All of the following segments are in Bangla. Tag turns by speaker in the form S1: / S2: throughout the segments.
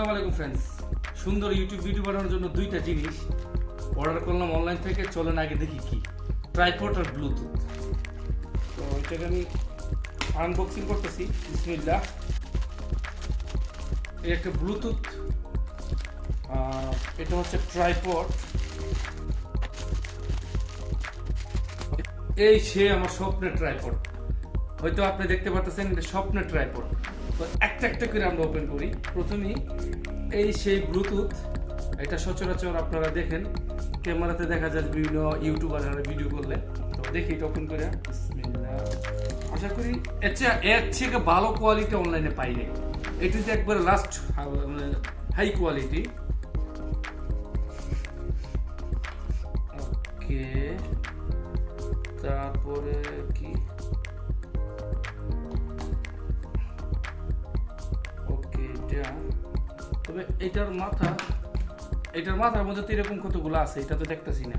S1: আসসালামু আলাইকুম ফ্রেন্ডস সুন্দর ইউটিউব ভিডিও বানানোর জন্য দুইটা জিনিস। অর্ডার করলাম অনলাইন থেকে, চলেন আগে দেখি কি। ট্রাইপড আর ব্লুটুথ তো এটাকে আমি আনবক্সিং করতেছি, বিসমিল্লাহ। এই একটা ব্লুটুথ এটা হচ্ছে ট্রাইপড এই সে আমার স্বপ্নের ট্রাইপড হয়তো আপনি দেখতে পাচ্ছেন এটা স্বপ্নের ট্রাইপড তো একটা একটা করে আমরা ওপেন করি। প্রথমেই এই সেই ব্লুটুথ এটা সচরাচর আপনারা দেখেন, ক্যামেরাতে দেখা যায় বিভিন্ন ইউটিউবাররা ভিডিও করলে। তো দেখি এটা ওপেন করে। আশা করি চেয়ে, এর থেকে ভালো কোয়ালিটি অনলাইনে পাই পাইনি এটি যে একবার লাস্ট মানে হাই কোয়ালিটি ওকে তারপরে কি? ওকে তবে এটার মাথা, এটার মাথার মধ্যে তো এরকম কতগুলো আছে, এটা তো দেখতেছি না।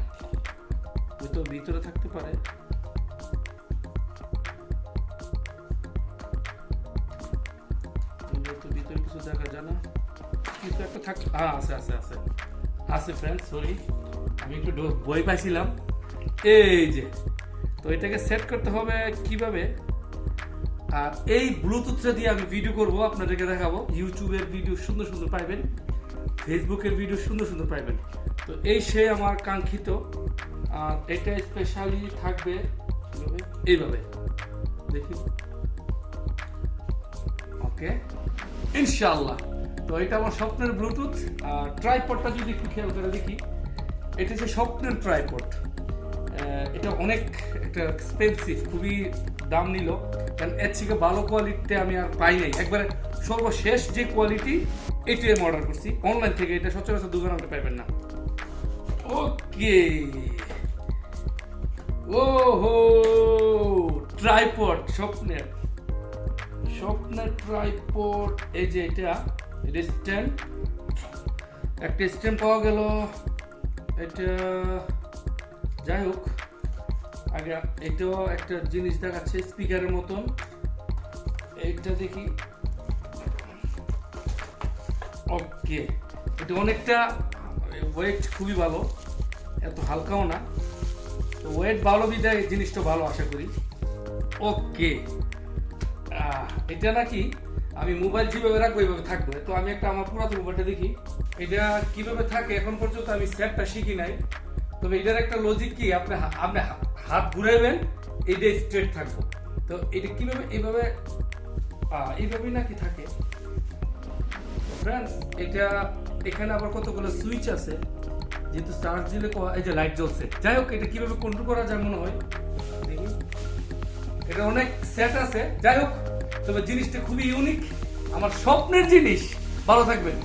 S1: হয়তো ভিতরে থাকতে পারে। ভিতরে কিছু দেখা যায় কিছু একটা থাক হ্যাঁ আছে আছে আছে। আছে ফ্রেন্ড সরি আমি একটু বই পাইছিলাম। এই যে, তো এটাকে সেট করতে হবে কীভাবে? আর এই ব্লুটুথটা দিয়ে আমি ভিডিও করব, আপনাদেরকে দেখাবো। ইউটিউবের ভিডিও সুন্দর সুন্দর পাইবেন ফেসবুকের ভিডিও সুন্দর সুন্দর পাইবেন। তো এই সে আমার কাঙ্ক্ষিত, আর এটা স্পেশালি থাকবে এইভাবে। দেখি। ওকে ইনশাআল্লাহ। তো এটা আমার স্বপ্নের ব্লুটুথ আর ট্রাইপডটা যদি একটু খেয়াল করে দেখি, এটা যে স্বপ্নের ট্রাইপড এটা অনেক একটা এক্সপেন্সিভ খুবই দাম নিল। কারণ এর থেকে ভালো কোয়ালিটিতে আমি আর পাই নাই। একবারে সর্বশেষ যে কোয়ালিটি এটি আমি অর্ডার করছি। অনলাইন থেকে এটা সচরাচর দোকানে আপনি পাইবেন না। ওকে ওহো! ট্রাইপড স্বপ্নের। স্বপ্নের ট্রাইপড এই যে এটা এটা স্ট্যান্ড একটা স্ট্যান্ড পাওয়া গেল। এটা, যাই হোক। আগে এটাও একটা জিনিস দেখাচ্ছে স্পিকারের মতন। এইটা দেখি। ওকে এটা অনেকটা ওয়েট খুবই ভালো, এত হালকাও না। তো ওয়েট ভালো বিদায় জিনিসটা ভালো, আশা করি। ওকে এটা নাকি আমি মোবাইল যেভাবে রাখব, এইভাবে থাকবে। তো আমি একটা আমার পুরাতন মোবাইলটা দেখি। এটা কীভাবে থাকে, এখন পর্যন্ত আমি সেটটা শিখি নাই। তবে এটার একটা লজিক কি? আপনি আপনি হাত ঘুরাইবেন, এইটা স্ট্রেট থাকব। তো এটা কীভাবে এইভাবে এইভাবেই নাকি থাকে? ফ্রেন্ডস এটা এখানে আবার কতগুলো সুইচ আছে? যেহেতু চার্জ দিলে এই যে লাইট জ্বলছে। যাই হোক, এটা কীভাবে কন্ট্রোল করা যায় মনে হয়? দেখি। এটা অনেক সেট আছে। যাই হোক, তবে জিনিসটা খুবই ইউনিক আমার স্বপ্নের জিনিস। ভালো থাকবেন।